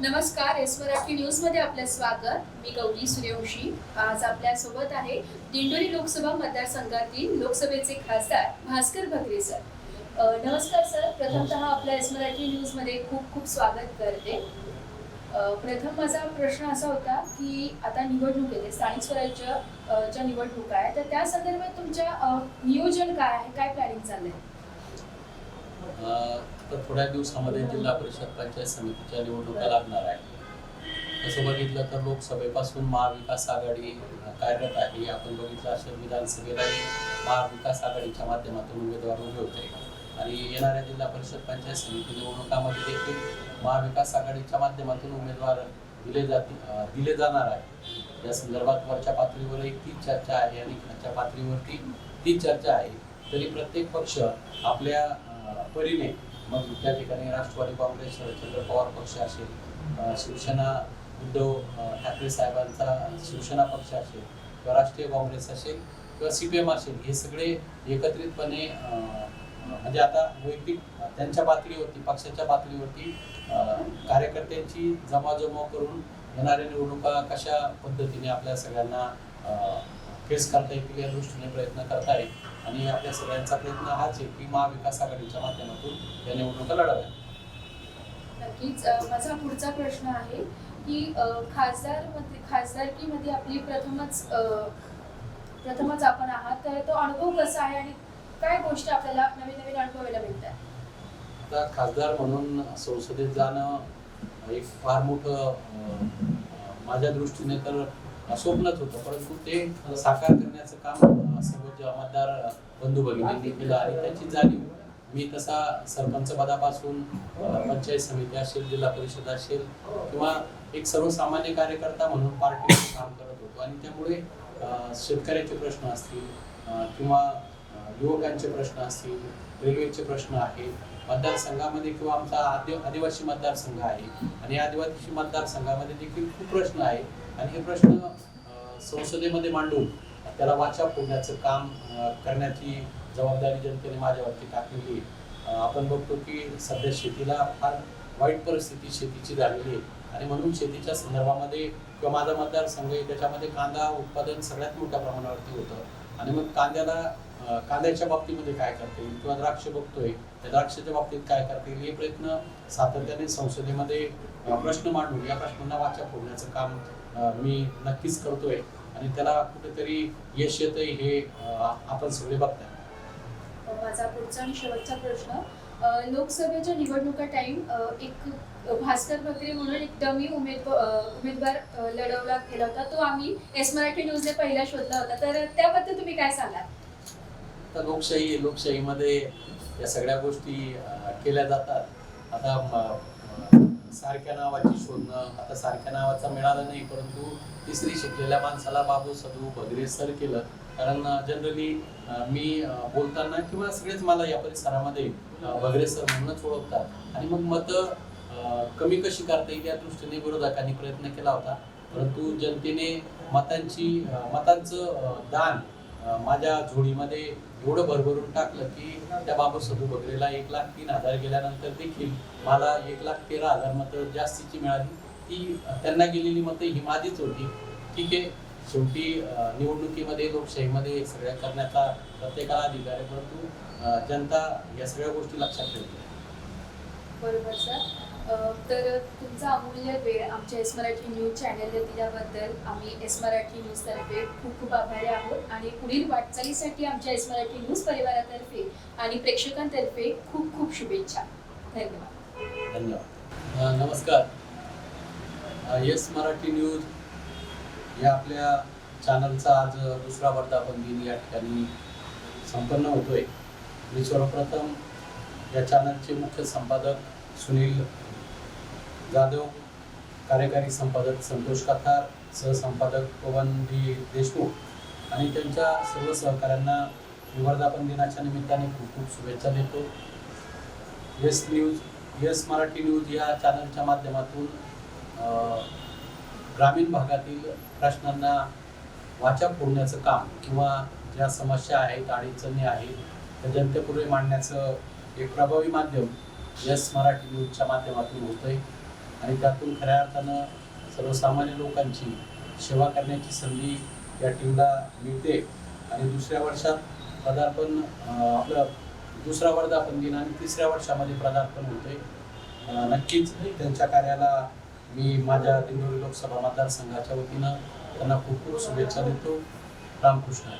नमस्कार एस मराठी न्यूजमध्ये आपलं स्वागत. मी गौरी सूर्यवंशी. आज आपल्यासोबत आहे दिंडोरी लोकसभा मतदारसंघातील लोकसभेचे खासदार भास्कर भगरे सर. नमस्कार सर. प्रथमतः आपल्या एस मराठी न्यूजमध्ये खूप खूप स्वागत करते. प्रथम माझा प्रश्न असा होता की आता निवडणूक येते स्थानिक स्वराज्य ज्या निवडणूक आहे तर त्या संदर्भात तुमच्या नियोजन काय आहे? काय प्लॅनिंग चाललंय? तर थोड्या दिवसामध्ये जिल्हा परिषद पंचायत समितीच्या निवडणुका लागणार आहे तसं बघितलं तर लोकसभेपासून महाविकास आघाडी कार्यरत आहे. आपण बघितलं असेल विधानसभेलाही महाविकास आघाडीच्या माध्यमातून उमेदवार उभे होते. आणि येणाऱ्या जिल्हा परिषद पंचायत समिती निवडणुकामध्ये देखील महाविकास आघाडीच्या माध्यमातून उमेदवार दिले जातील दिले जाणार आहे या संदर्भात वरच्या पातळीवरही तीच चर्चा आहे आणि खालच्या पातळीवरती तीच चर्चा आहे. तरी प्रत्येक पक्ष आपल्या परीने मग त्या ठिकाणी राष्ट्रवादी काँग्रेस शरदचंद्र पवार पक्ष असेल शिवसेना उद्धव ठाकरे साहेबांचा शिवसेना पक्ष असेल किंवा राष्ट्रीय काँग्रेस असेल किंवा सी पी एम असेल हे सगळे एकत्रितपणे म्हणजे आता वैयक्तिक त्यांच्या पातळीवरती पक्षाच्या पातळीवरती कार्यकर्त्यांची जमाजमा करून येणाऱ्या निवडणुका कशा पद्धतीने आपल्या सगळ्यांना फेस करता येतील या दृष्टीने प्रयत्न करताय आणि आपल्या सगळ्यांचा प्रयत्न हाच आहे की महाविकास आघाडीच्या माध्यमातून या निवडणुका लढाव्या नक्कीच माझा पुढचा प्रश्न आहे की खासदारमध्ये खासदारकीमध्ये आपली प्रथमच प्रथमच आपण आहात तर तो अनुभव कसा आहे आणि काय गोष्टी आपल्याला नवीन नवीन अनुभवायला मिळतात? आता खासदार म्हणून संसदेत जाणं एक फार मोठं माझ्या दृष्टीने तर स्वप्नच होतं. परंतु ते साकार करण्याचं काम अं, सर्व मतदार बंधू भगिनींनी केलं आणि त्याची जाणीव. मी तसा सरपंच पदापासून पंचायत समिती असेल जिल्हा परिषद असेल किंवा एक सर्वसामान्य कार्यकर्ता म्हणून पार्टीमध्ये काम करत होतो. आणि त्यामुळे शेतकऱ्याचे प्रश्न असतील किंवा युवकांचे प्रश्न असतील रेल्वेचे प्रश्न आहेत मतदारसंघामध्ये किंवा आमचा आदि आदिवासी मतदारसंघ आहे. आणि आदिवासी मतदारसंघामध्ये देखील खूप प्रश्न आहे आणि हे प्रश्न संसदेमध्ये मांडून त्याला वाचा फोडण्याचं काम करण्याची जबाबदारी जनतेने माझ्यावरती टाकलेली आपण बघतो की सध्या शेतीला फार वाईट परिस्थिती शेतीची झालेली आहे. आणि म्हणून शेतीच्या संदर्भामध्ये किंवा माझा मतदारसंघ आहे त्याच्यामध्ये कांदा उत्पादन सगळ्यात मोठ्या प्रमाणावरती होतं. आणि मग कांद्याला कांद्याच्या बाबतीमध्ये काय करता येईल? किंवा द्राक्ष बघतोय त्या द्राक्षाच्या बाबतीत काय करता येईल? हे प्रयत्न सातत्याने संसदेमध्ये प्रश्न मांडून या प्रश्नांना वाचा फोडण्याचं काम मी नक्कीच करतोय. आणि त्याला कुठेतरी यश येतंय हे आपण सगळे बघताय. माझा पुढचा आणि शेवटचा प्रश्न लोकसभेच्या निवडणुका टाइम एक भास्कर बकरे म्हणून एक डमी उमेदवार लढवला गेला होता. तो आम्ही एस मराठी न्यूजने पहिला शोधला होता. तर त्याबद्दल तुम्ही काय सांगाल? आता लोकशाही लोकशाहीमध्ये या सगळ्या गोष्टी केल्या जातात. आता सारख्या नावाची शोधणं आता सारख्या नावाचा मिळालं नाही परंतु तिसरी शिकलेल्या माणसाला बाबू सदू भगरे सर केलं. कारण जनरली मी बोलताना किंवा सगळेच मला या परिसरामध्ये अं, भगरे सर म्हणूनच ओळखतात. आणि मग मतं कमी कशी करता येईल या दृष्टीने विरोधकांनी प्रयत्न केला होता. परंतु जनतेने मतांची मतांचं दान माझ्या झोडीमध्ये एवढं भरभरून टाकलं की त्या बाबा सदू बगरेला एक लाख तीन हजार गेल्यानंतर देखील मला एक लाख तेरा हजार मतं जास्तीची मिळाली. ती त्यांना गेलेली मतं ही माझीच होती. ठीक आहे शेवटी निवडणुकीमध्ये लोकशाहीमध्ये सगळ्या करण्याचा प्रत्येकाला अधिकार आहे परंतु जनता या सगळ्या गोष्टी लक्षात ठेवते. बरोबर सर. तर तुमचा अमूल्य वेळ आमच्या एस मराठी न्यूज चॅनलला दिल्याबद्दल आम्ही एस मराठी न्यूजतर्फे खूप खूप आभारी आहोत आणि पुढील वाटचालीसाठी आमच्या एस मराठी न्यूज परिवारातर्फे आणि प्रेक्षकांतर्फे खूप खूप शुभेच्छा. धन्यवाद. धन्यवाद. नमस्कार. येस मराठी न्यूज या आपल्या चॅनलचा आज दुसरा वर्धापन दिन या ठिकाणी संपन्न होतोय. मी सर्वप्रथम या चॅनलचे मुख्य संपादक सुनील जाधव कार्यकारी संपादक संतोष कथार सहसंपादक पवन डी देशमुख आणि त्यांच्या सर्व सहकाऱ्यांना मी वर्धापन दिनाच्या निमित्ताने खूप खूप शुभेच्छा देतो. Yes news yes Marathi news या चॅनलच्या माध्यमातून ग्रामीण भागातील प्रश्नांना वाचा फोडण्याचं काम किंवा ज्या समस्या आहेत अडचणी आहेत त्या जनतेपूर्वी मांडण्याचं एक प्रभावी माध्यम येस मराठी न्यूजच्या माध्यमातून होतंय. आणि त्यातून खऱ्या अर्थानं सर्वसामान्य लोकांची सेवा करण्याची संधी या टीमला मिळते. आणि दुसऱ्या वर्षात पदार्पण आपलं दुसरा वर्धापन दिन आणि तिसऱ्या वर्षामध्ये पदार्पण होते नक्कीच त्यांच्या कार्याला मी माझ्या दिंडोरी लोकसभा मतदारसंघाच्या वतीनं त्यांना खूप खूप शुभेच्छा देतो. रामकृष्ण.